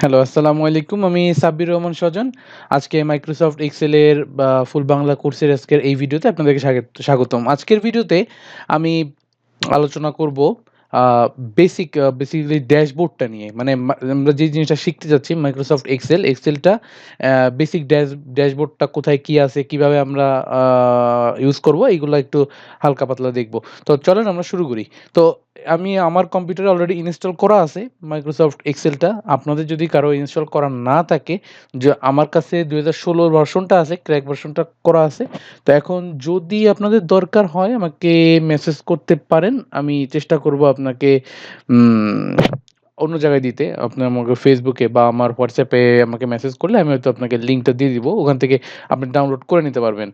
Hello, আসসালামু আলাইকুম। আমি সাব্বির রহমান সজন আজকে মাইক্রোসফট এক্সেলের ফুল বাংলা কোর্সের আজকের এই ভিডিওতে আপনাদেরকে স্বাগত স্বাগতম। আজকের ভিডিওতে আমি আলোচনা করব বেসিক বেসিক্যালি ড্যাশবোর্ডটা নিয়ে। মানে আমরা যে জিনিসটা শিখতে যাচ্ছি মাইক্রোসফট এক্সেল, এক্সেলটা বেসিক ড্যাশ ড্যাশবোর্ডটা কোথায় কি আছে, কীভাবে আমরা ইউজ করব এগুলা একটু হালকা পাতলা দেখব। তো চলেন আমরা শুরু করি। তো আমি আমার কম্পিউটারে অলরেডি ইনস্টল করা আছে মাইক্রোসফট এক্সেলটা। আপনাদের যদি কারও ইনস্টল করা না থাকে, যে আমার কাছে ২০১৬ ভার্সনটা আছে, ক্র্যাক ভার্সনটা করা আছে। তো এখন যদি আপনাদের দরকার হয় আমাকে মেসেজ করতে পারেন। আমি চেষ্টা করব আপনাকে অন্য জায়গায় দিতে। আপনি আমাকে এ বা আমার এ আমাকে মেসেজ করলে আমি হয়তো আপনাকে লিঙ্কটা দিয়ে দিব। ওখান থেকে আপনি ডাউনলোড করে নিতে পারবেন।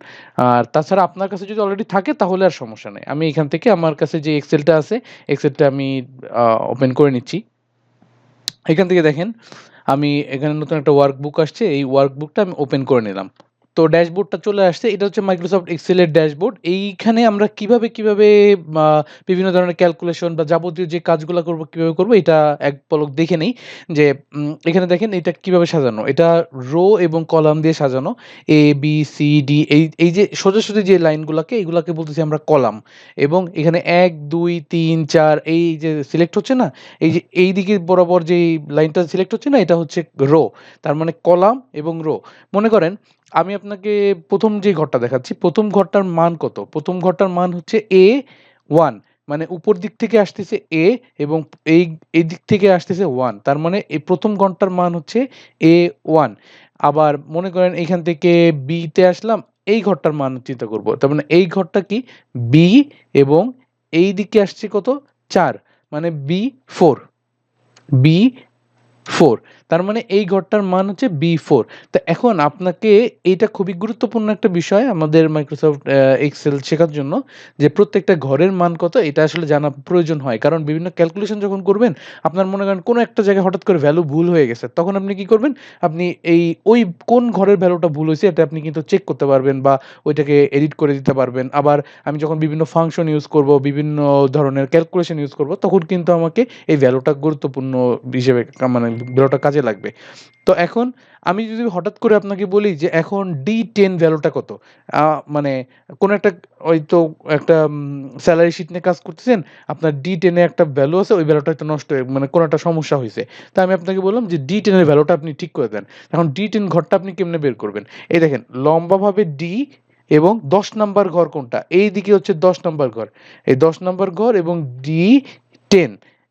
আর তাছাড়া আপনার কাছে যদি অলরেডি থাকে তাহলে আর সমস্যা নাই। আমি এখান থেকে আমার কাছে যে এক্সেলটা আছে, এক্সেলটা আমি ওপেন করে নিচ্ছি। এখান থেকে দেখেন, আমি এখানে নতুন একটা ওয়ার্কবুক আসছে। এই ওয়ার্কবুকটা আমি ওপেন করে নিলাম। তো ড্যাশবোর্ডটা চলে আসছে। এটা হচ্ছে মাইক্রোসফট এক্সেলের ড্যাশবোর্ড। এইখানে আমরা কীভাবে, কীভাবে বিভিন্ন ধরনের ক্যালকুলেশন বা যাবতীয় যে কাজগুলো করব, কীভাবে করব এটা এক পলক দেখে নেই। যে এখানে দেখেন এটা কীভাবে সাজানো। এটা রো এবং কলাম দিয়ে সাজানো। A, B, C, D এই, এই যে সোজাসুজি যে লাইনগুলোকে এইগুলোকে বলতেছি আমরা কলাম। এবং এখানে ১, ২, ৩, ৪ এই যে সিলেক্ট হচ্ছে না? এই যে এই দিকে বরাবর যেই লাইনটা সিলেক্ট হচ্ছে না? এটা হচ্ছে রো। তার মানে কলাম এবং রো। মনে করেন আমি আপনাকে প্রথম যে ঘরটা দেখাচ্ছি, প্রথম ঘরটার মান কত? প্রথম ঘরটার মান হচ্ছে A1 মানে উপর দিক থেকে আসতেছে A এবং এই, এই দিক থেকে আসতেছে 1 তার মানে এই প্রথম ঘরটার মান হচ্ছে A1 আবার মনে করেন এখান থেকে B তে আসলাম, এই ঘরটার মান চিন্তা করব। তার মানে এই ঘরটা কি? B এবং এই দিকে আসছে কত? ৪ মানে B4 B4 তার মানে এই ঘরটার মান হচ্ছে বি ফোর তো এখন আপনাকে এইটা খুবই গুরুত্বপূর্ণ একটা বিষয় আমাদের মাইক্রোসফট এক্সেল শেখার জন্য যে প্রত্যেকটা ঘরের মান কত এটা আসলে জানা প্রয়োজন হয়। কারণ বিভিন্ন ক্যালকুলেশন যখন করবেন, আপনার মনে করেন কোনো একটা জায়গায় হঠাৎ করে ভ্যালু ভুল হয়ে গেছে। তখন আপনি কি করবেন? আপনি এই ওই কোন ঘরের ভ্যালুটা ভুল হয়েছে এটা আপনি কিন্তু চেক করতে পারবেন বা ওইটাকে এডিট করে দিতে পারবেন। আবার আমি যখন বিভিন্ন ফাংশন ইউজ করব, বিভিন্ন ধরনের ক্যালকুলেশন ইউজ করব, তখন কিন্তু আমাকে এই ভ্যালুটা গুরুত্বপূর্ণ হিসেবে মানে ভ্যালুটা কাজে লাগবে। তো এখন আমি যদি হঠাৎ করে আপনাকে বলি যে এখন D10 ভ্যালুটা কত? মানে কোনো একটা হয়তো একটা স্যালারি শিট নিয়ে কাজ করতেছেন, আপনার D10 এ একটা ভ্যালু আছে, ওই ভ্যালুটা হয়তো নষ্ট হয়ে মানে কোনো একটা সমস্যা হইছে। তো আমি আপনাকে বললাম যে D10 এর ভ্যালুটা আপনি ঠিক করে দেন। এখন D10 ঘরটা আপনি কেমনে বের করবেন? এই দেখেন লম্বাভাবে D এবং ১০ নাম্বার ঘর কোনটা? এই দিকে হচ্ছে ১০ নাম্বার ঘর। এই ১০ নাম্বার ঘর এবং D10 এইদিকের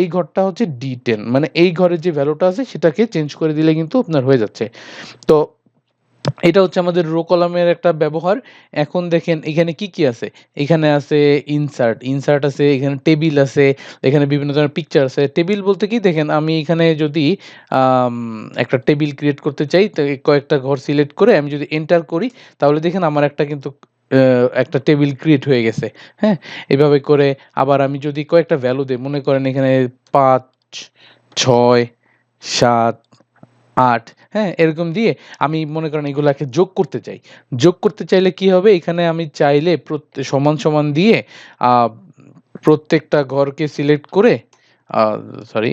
এই ঘরটা হচ্ছে D10 মানে এই ঘরের যে ভ্যালুটা আছে সেটাকে চেঞ্জ করে দিলে কিন্তু আপনার হয়ে যাচ্ছে। তো এটা হচ্ছে আমাদের রো কলামের একটা ব্যবহার। এখন দেখেন এখানে কি, কি আছে? এখানে আছে ইনসার্ট, ইনসার্ট আছে, এখানে টেবিল আছে, এখানে বিভিন্ন ধরনের পিকচার আছে। টেবিল বলতে কি দেখেন আমি এখানে যদি একটা টেবিল ক্রিয়েট করতে চাই তো কয়েকটা ঘর সিলেক্ট করে আমি যদি এন্টার করি তাহলে দেখেন আমার একটা কিন্তু একটা টেবিল ক্রিয়েট হয়ে গেছে। হ্যাঁ? এভাবে করে আবার আমি যদি কয়েকটা ভ্যালু দেই, মনে করেন এখানে ৫, ৬, ৭, ৮ হ্যাঁ? এরকম দিয়ে আমি মনে করেন এগুলাকে যোগ করতে চাই। যোগ করতে চাইলে কি হবে? এখানে আমি চাইলে প্রত্যে সমান, সমান দিয়ে প্রত্যেকটা ঘরকে সিলেক্ট করে সরি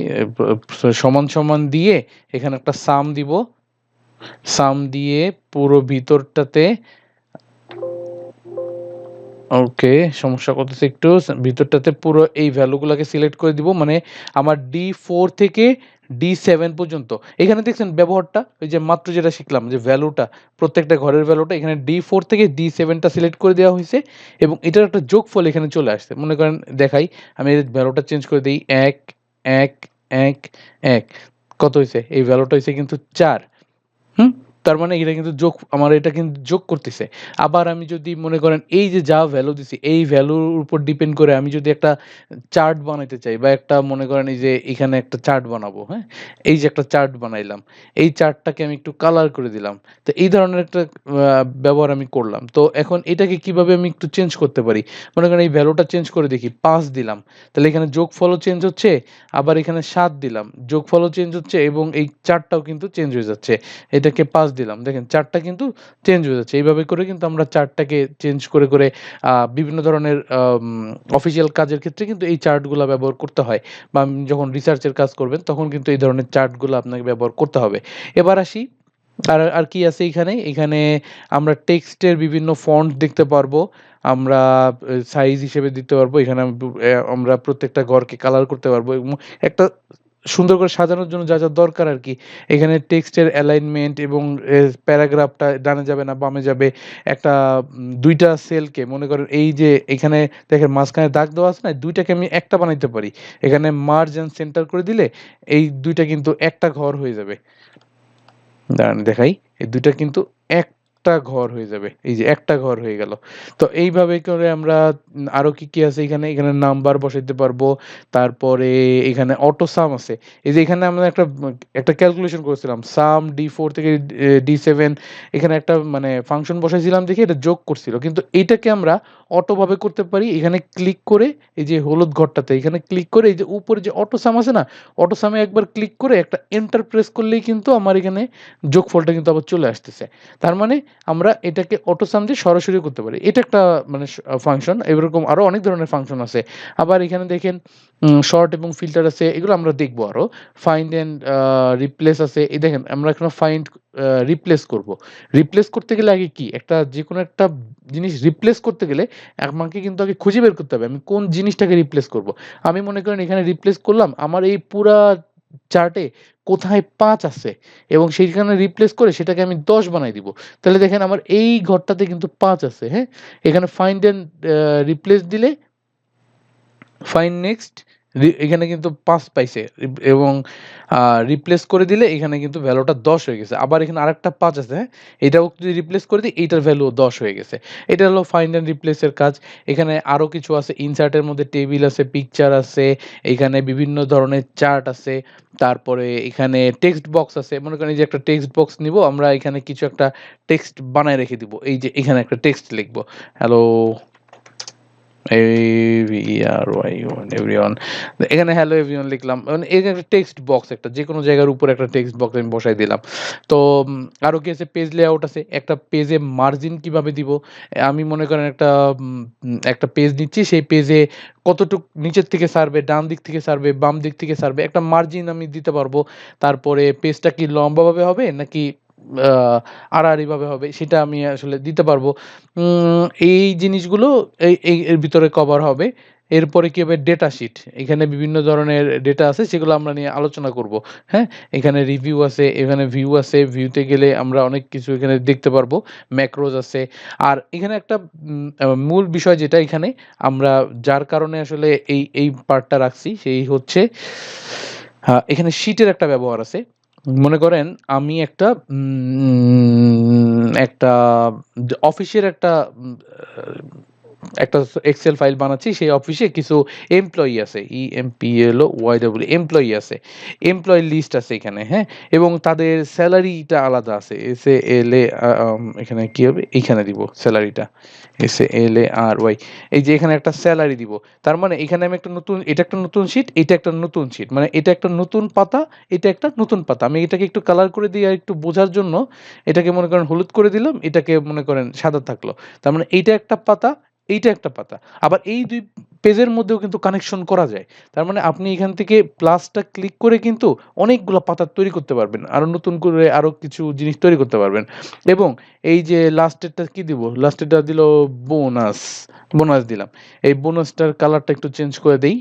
সমান, সমান দিয়ে এখানে একটা সাম দিব। সাম দিয়ে পুরো ভিতরটাতে ওকে, সমস্যা করতেছে একটু। ভিতরটাতে পুরো এই ভ্যালুগুলাকে সিলেক্ট করে দিব। মানে আমার ডি ফোর থেকে ডি সেভেন পর্যন্ত। এখানে দেখছেন ব্যবহারটা? ওই যে মাত্র যেটা শিখলাম যে ভ্যালুটা, প্রত্যেকটা ঘরের ভ্যালুটা এখানে ডি ফোর থেকে ডি সেভেনটা সিলেক্ট করে দেওয়া হয়েছে এবং এটার একটা যোগফল এখানে চলে আসছে। মনে করেন দেখাই, আমি এর ভ্যালুটা চেঞ্জ করে দিই এক এক এক এক কত হয়েছে এই ভ্যালুটা হয়েছে কিন্তু চার হুম? তার মানে এটা কিন্তু যোগ আমার এটা কিন্তু যোগ করতেছে। আবার আমি যদি মনে করেন এই যে যা ভ্যালু দিছি, এই ভ্যালুর উপর ডিপেন্ড করে আমি যদি একটা চার্ট বানাইতে চাই বা একটা মনে করেন এই যে এখানে একটা চার্ট বানাবো, হ্যাঁ? এই যে একটা চার্ট বানাইলাম। এই চার্টটাকে আমি একটু কালার করে দিলাম। তো এই ধরনের একটা ব্যবহার আমি করলাম। তো এখন এটাকে কীভাবে আমি একটু চেঞ্জ করতে পারি? মনে করেন এই ভ্যালুটা চেঞ্জ করে দেখি, ৫ দিলাম। তাহলে এখানে যোগফলও চেঞ্জ হচ্ছে, আবার এখানে ৭ দিলাম। যোগফলও চেঞ্জ হচ্ছে এবং এই চার্টটাও কিন্তু চেঞ্জ হয়ে যাচ্ছে। এটাকে ৫ দিলাম। দেখেন, চার্টটা কিন্তু চেঞ্জ হয়ে যাচ্ছে। এইভাবে করে কিন্তু আমরা চার্টটাকে চেঞ্জ করে করে বিভিন্ন ধরনের অফিসিয়াল কাজের ক্ষেত্রে কিন্তু এই চার্টগুলো ব্যবহার করতে হয়। বা যখন রিসার্চের কাজ করবেন, তখন কিন্তু এই ধরনের চার্টগুলো আপনাকে ব্যবহার করতে হবে। এবার আসি, আর আর কি আছে এখানে? এখানে আমরা টেক্সটের বিভিন্ন ফন্ট দেখতে পারব। আমরা সাইজ হিসেবে দিতে পারব। এখানে আমরা প্রত্যেকটা ঘরকে কালার করতে পারব। এবং একটা সুন্দর করে সাজানোর জন্য যা যা দরকার আর কি। এখানে টেক্সটের অ্যালাইনমেন্ট এবং প্যারাগ্রাফটা ডানে যাবে না, বামে যাবে। একটা দুইটা সেলকে মনে করেন এই যে এখানে দেখেন মাঝখানে দাগ দেওয়া আছে না দুইটাকে আমি একটা বানাইতে পারি। এখানে মার্জ অ্যান্ড সেন্টার করে দিলে এই দুইটা কিন্তু একটা ঘর হয়ে যাবে। দাঁড়ান দেখাই, এই দুইটা কিন্তু একটা ঘর হয়ে যাবে। এই যে একটা ঘর হয়ে গেল। তো এইভাবে করে আমরা আরও কি কি আছে এখানে? এখানে নাম্বার বসাইতে পারব। তারপরে এখানে অটো সাম আছে। এই যে এখানে আমরা একটা একটা ক্যালকুলেশন করেছিলাম। সাম ডি ফোর থেকে ডি সেভেন এখানে একটা মানে ফাংশন বসাইছিলাম দেখে এটা যোগ করছিল। কিন্তু এইটাকে আমরা অটো ভাবে করতে পারি। এখানে ক্লিক করে এই যে হলুদ ঘরটাতে, এখানে ক্লিক করে এই যে উপরে যে অটো সাম আছে না অটো সামে একবার ক্লিক করে একটা এন্টার প্রেস করলেই কিন্তু আমার এখানে যোগফলটা কিন্তু আবার চলে আসতেছে। তার মানে আমরা এটাকে অটো সাম দিয়ে সরাসরি করতে পারি। এটা একটা মানে ফাংশন এরকম আরও অনেক ধরনের ফাংশন আছে। আবার এখানে দেখেন শর্ট এবং ফিল্টার আছে, এগুলো আমরা দেখব আরও। ফাইন্ড অ্যান্ড রিপ্লেস আছে। এই দেখেন, আমরা এখন ফাইন্ড রিপ্লেস করব। রিপ্লেস করতে গেলে আগে কি? একটা যে কোনো একটা জিনিস রিপ্লেস করতে গেলে আমাকে কিন্তু আগে খুঁজে বের করতে হবে। আমি কোন জিনিসটাকে রিপ্লেস করব? আমি মনে করেন এখানে রিপ্লেস করলাম। আমার এই পুরা চার্টে কোথায় পাঁচ আছে এবং সেইখানে রিপ্লেস করে সেটাকে আমি দশ বানাই দিব। তাহলে দেখেন আমার এই ঘরটাতে কিন্তু পাঁচ আছে হ্যাঁ? এখানে ফাইন্ড অ্যান্ড রিপ্লেস দিলে ফাইন নেক্সট এখানে কিন্তু পাঁচ পাইছে। এবং রিপ্লেস করে দিলে এখানে কিন্তু ভ্যালুটা দশ হয়ে গেছে। আবার এখানে আরেকটা পাঁচ আছে, এটাও যদি রিপ্লেস করে দিই এইটার ভ্যালু দশ হয়ে গেছে। এটা হলো ফাইন্ড অ্যান্ড রিপ্লেসের কাজ। এখানে আরও কিছু আছে ইনসার্টের মধ্যে টেবিল আছে পিকচার আছে, এখানে বিভিন্ন ধরনের চার্ট আছে, তারপরে এখানে টেক্সট বক্স আছে। মনে করেন যে একটা টেক্সট বক্স নিব, আমরা এখানে কিছু একটা টেক্সট বানায় রেখে দিব। এই যে এখানে একটা টেক্সট লিখব। হ্যালো এভরিওয়ান এখানে হ্যালো এভরিওয়ান লিখলাম। মানে এখানে একটা টেক্সট বক্স একটা যে কোনো জায়গার একটা টেক্সট বক্স আমি দিলাম। তো আরও কি আছে? পেজ আছে। একটা পেজে মার্জিন কীভাবে দিব? আমি মনে করেন একটা একটা পেজ নিচ্ছি। সেই পেজে কতটুক নিচের থেকে সারবে, ডান দিক থেকে সারবে, বাম দিক থেকে সারবে, একটা মার্জিন আমি দিতে পারব। তারপরে পেজটা কি লম্বাভাবে হবে নাকি আহ, আড়াআড়ি ভাবে হবে সেটা আমি আসলে দিতে পারব। এই জিনিসগুলো এই এর ভিতরে কভার হবে। এরপরে কি হবে? ডেটা শিট এখানে বিভিন্ন ধরনের ডেটা আছে সেগুলো আমরা নিয়ে আলোচনা করব। হ্যাঁ? এখানে রিভিউ আছে এখানে ভিউ আছে। ভিউতে গেলে আমরা অনেক কিছু এখানে দেখতে পারব। ম্যাক্রোজ আছে। আর এখানে একটা মূল বিষয় যেটা এখানে আমরা যার কারণে আসলে এই এই পার্টটা রাখছি সেই হচ্ছে আহ, এখানে শিটের একটা ব্যবহার আছে। মনে করেন আমি একটা একটা অফিসের একটা একটা এক্সেল ফাইল বানাচ্ছি, সেই অফিসে কিছু এমপ্লয়ি আছে E M P L Y W employee আছে এমপ্লয়ি লিস্ট আছে এখানে হ্যাঁ? এবং তাদের স্যালারিটা আলাদা আছে এস এ এল এ এখানে কি হবে? এইখানে দিব স্যালারিটা এস এল এ আর ওয়াই এই যে এখানে একটা স্যালারি দিব, তার মানে এখানে আমি একটা নতুন, এটা একটা নতুন শিট এটা একটা নতুন শিট মানে এটা একটা নতুন পাতা, এটা একটা নতুন পাতা, আমি এটাকে একটু কালার করে দিই আর একটু বোঝার জন্য, এটাকে মনে করেন হলুদ করে দিলাম, এটাকে মনে করেন সাদা থাকল, তার মানে এইটা একটা পাতা এইটা একটা পাতা। আবার এই দুই পেজের মধ্যেও কিন্তু কানেকশন করা যায়। তার মানে আপনি এখান থেকে প্লাসটা ক্লিক করে কিন্তু অনেকগুলো পাতা তৈরি করতে পারবেন। আরও নতুন করে আরও কিছু জিনিস তৈরি করতে পারবেন। এবং এই যে লাস্টেরটা কি দিব? লাস্টেরটা দিল বোনাস বোনাস দিলাম। এই বোনাসটার কালারটা একটু চেঞ্জ করে দেই।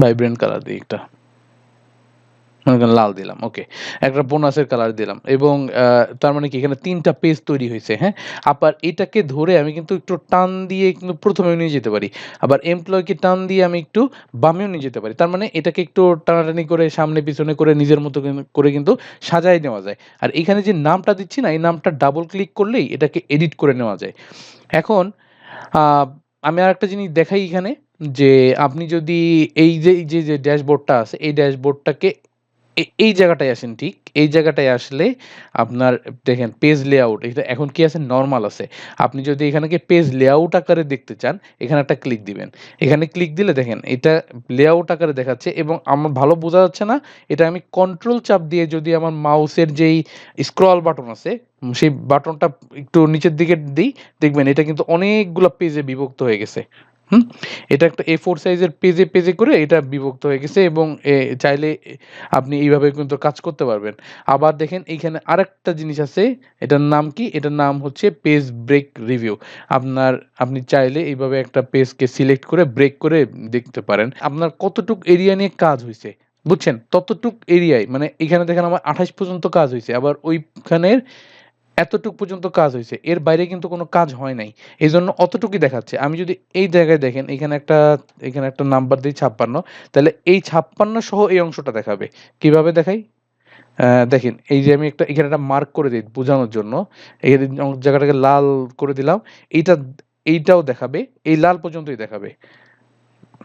ভাইব্রেন্ট কালার দিই একটা। লাল দিলাম ওকে একটা বোনাসের কালার দিলাম এবং তার মানে কি এখানে তিনটা পেজ তৈরি হয়েছে হ্যাঁ? আবার এটাকে ধরে আমি কিন্তু একটু টান দিয়ে কিন্তু প্রথমে নিয়ে যেতে পারি, আবার এমপ্লয়কে টান দিয়ে আমি একটু বামেও নিয়ে যেতে পারি, তার মানে এটাকে একটু টানাটানি করে সামনে পিছনে করে নিজের মতো করে কিন্তু সাজাই নেওয়া যায়। আর এখানে যে নামটা দিচ্ছি না, এই নামটা ডাবল ক্লিক করলেই এটাকে এডিট করে নেওয়া যায়। এখন আমি আর একটা জিনিস দেখাই এখানে, যে আপনি যদি এই যে যে ড্যাশবোর্ডটা আছে, এই ড্যাশবোর্ডটাকে এই জায়গাটায় আসেন ঠিক। এই জায়গাটায় আসলে আপনার দেখেন পেজ লেআউট এটা এখন কি আছে নরমাল আছে। আপনি যদি এখানেকে পেজ লেআউট আকারে দেখতে চান, এখানে একটা ক্লিক দিবেন। এখানে ক্লিক দিলে দেখেন এটা লেআউট আকারে দেখাচ্ছে এবং আমার ভালো বোঝা যাচ্ছে না? এটা আমি কন্ট্রোল চাপ দিয়ে যদি আমার মাউসের যেই স্ক্রল বাটন আছে, সেই বাটনটা একটু নিচের দিকে দিই দেখবেন এটা কিন্তু অনেকগুলা পেজে বিভক্ত হয়ে গেছে। হুম? এটা একটা এ ফোর সাইজের পেজে, পেজে করে এটা বিভক্ত হয়ে গেছে এবং চাইলে আপনি এইভাবে কিন্তু কাজ করতে পারবেন। আবার দেখেন এইখানে আরেকটা জিনিস আছে, এটার নাম কি? এটার নাম হচ্ছে পেজ ব্রেক রিভিউ। আপনার আপনি চাইলে এইভাবে একটা পেজকে সিলেক্ট করে ব্রেক করে দেখতে পারেন। আপনার কতটুক এরিয়া নিয়ে কাজ হয়েছে বুঝছেন? ততটুক এরিয়ায় মানে এখানে দেখেন আমার ২৮ পর্যন্ত কাজ হয়েছে আবার ওইখানের এতটুক পর্যন্ত কাজ হয়েছে এর বাইরে কিন্তু কোনো কাজ হয় নাই। এই জন্য অতটুকুই দেখাচ্ছে। আমি যদি এই জায়গায় দেখেন, এখানে একটা এখানে একটা নাম্বার দিই ছাপ্পান্ন, তাহলে এই ৫৬ সহ এই অংশটা দেখাবে। কীভাবে দেখাই? দেখেন, এই যে আমি একটা, এখানে একটা মার্ক করে দিই বোঝানোর জন্য। এই জায়গাটাকে লাল করে দিলাম। এইটা, এইটাও দেখাবে। এই লাল পর্যন্তই দেখাবে।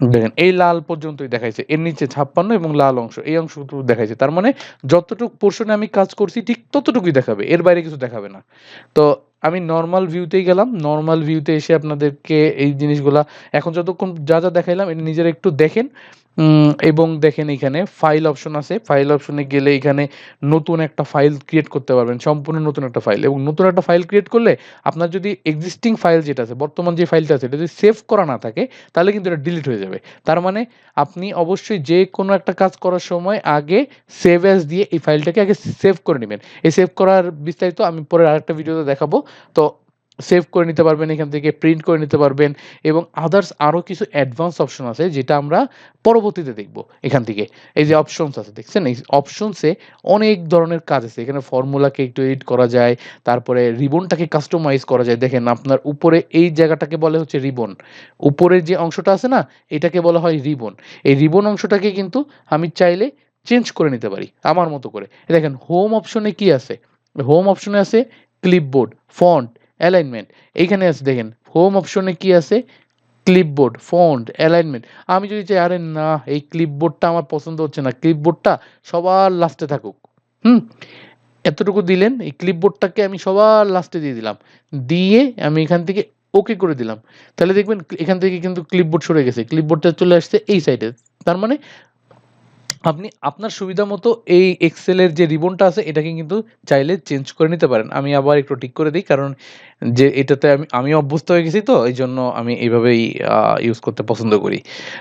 দেখেন এই লাল পর্যন্তই দেখাইছে। এর নিচে ৫৬ এবং লাল অংশ। এই অংশটুকু দেখাইছে। তার মানে যতটুক পোর্শনে আমি কাজ করছি ঠিক ততটুকুই দেখাবে। এর বাইরে কিছু দেখাবে না। তো আমি নর্মাল ভিউতেই গেলাম। নর্মাল ভিউতে এসে আপনাদেরকে এই জিনিসগুলা এখন যতক্ষণ যা, যা দেখাইলাম এটা নিজেরা একটু দেখেন। এবং দেখেন এইখানে ফাইল অপশন আছে। ফাইল অপশনে গেলে এখানে নতুন একটা ফাইল ক্রিয়েট করতে পারবেন। সম্পূর্ণ নতুন একটা ফাইল এবং নতুন একটা ফাইল ক্রিয়েট করলে আপনার যদি এক্সিস্টিং ফাইল যেটা আছে, বর্তমান যে ফাইলটা আছে এটা যদি সেভ করা না থাকে তাহলে কিন্তু এটা ডিলিট হয়ে যাবে। তার মানে আপনি অবশ্যই যে কোনো একটা কাজ করার সময় আগে সেভ অ্যাজ দিয়ে এই ফাইলটাকে আগে সেভ করে নেবেন এই সেভ করার বিস্তারিত আমি পরে আরেকটা ভিডিওতে দেখাবো। তো সেভ করে নিতে পারবেন এখান থেকে, প্রিন্ট করে নিতে পারবেন এবং আদার্স আরও কিছু অ্যাডভান্স অপশন আছে যেটা আমরা পরবর্তীতে দেখব এখান থেকে। এই যে অপশনস আছে দেখছেন? এই অপশনসে অনেক ধরনের কাজ আছে। এখানে ফর্মুলাকে একটু এডিট করা যায়। তারপরে রিবনটাকে কাস্টমাইজ করা যায়। দেখেন আপনার উপরে এই জায়গাটাকে বলে হচ্ছে রিবন। উপরের যে অংশটা আছে না? এটাকে বলা হয় রিবন। এই রিবন অংশটাকে কিন্তু আমি চাইলে চেঞ্জ করে নিতে পারি আমার মতো করে। দেখেন হোম অপশনে কি আছে? হোম অপশনে আছে ক্লিপবোর্ড, ফন্ট, অ্যালাইনমেন্ট। এইখানে আছে দেখেন হোম অপশনে কি আছে? Clipboard, font, alignment. আমি যদি চাই আরে না এই ক্লিপবোর্ডটা আমার পছন্দ হচ্ছে না। ক্লিপবোর্ডটা সবার লাস্টে থাকুক। হুম? এতটুকু দিলেন এই ক্লিপবোর্ডটাকে আমি সবার লাস্টে দিয়ে দিলাম। দিয়ে আমি এখান থেকে ওকে করে দিলাম। তাহলে দেখবেন এখান থেকে কিন্তু ক্লিপবোর্ড সরে গেছে। ক্লিপবোর্ডটা চলে আসছে এই সাইডে। তার মানে আপনি আপনার সুবিধা মতো এই এক্সেলের যে রিবনটা আছে এটাকে কিন্তু চাইলে চেঞ্জ করে নিতে পারেন। আমি আবার একটু ঠিক করে দিই কারণ যে এটাতে আমি আমি অভ্যস্ত হয়ে গেছি তো এই জন্য আমি এইভাবেই ইউজ করতে পছন্দ করি।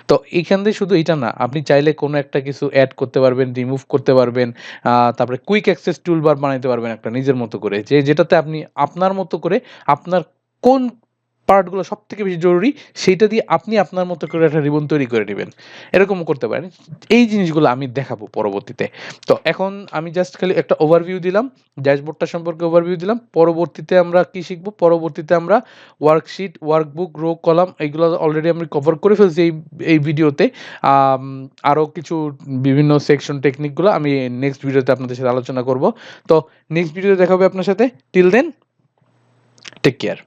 তো এইখান দিয়ে শুধু এটা না, আপনি চাইলে কোনো একটা কিছু অ্যাড করতে পারবেন, রিমুভ করতে পারবেন। তারপরে কুইক অ্যাক্সেস টুলবার বানাইতে পারবেন একটা নিজের মতো করে। যে যেটাতে আপনি আপনার মতো করে আপনার কোন পার্টগুলো সব থেকে বেশি জরুরি সেইটা দিয়ে আপনি আপনার মতো করে একটা রিবন তৈরি করে নেবেন এরকমও করতে পারেন। এই জিনিসগুলো আমি দেখাবো পরবর্তীতে। তো এখন আমি জাস্ট খালি একটা ওভারভিউ দিলাম। ড্যাশবোর্ডটা সম্পর্কে ওভারভিউ দিলাম। পরবর্তীতে আমরা কি শিখব পরবর্তীতে আমরা ওয়ার্কশিট, ওয়ার্কবুক, রো কলাম এইগুলো অলরেডি আমি কভার করে ফেলছি এই এই ভিডিওতে। আরও কিছু বিভিন্ন সেকশন টেকনিকগুলো আমি নেক্সট ভিডিওতে আপনাদের সাথে আলোচনা করব। তো নেক্সট ভিডিওতে দেখা হবে আপনার সাথে। Till then take care.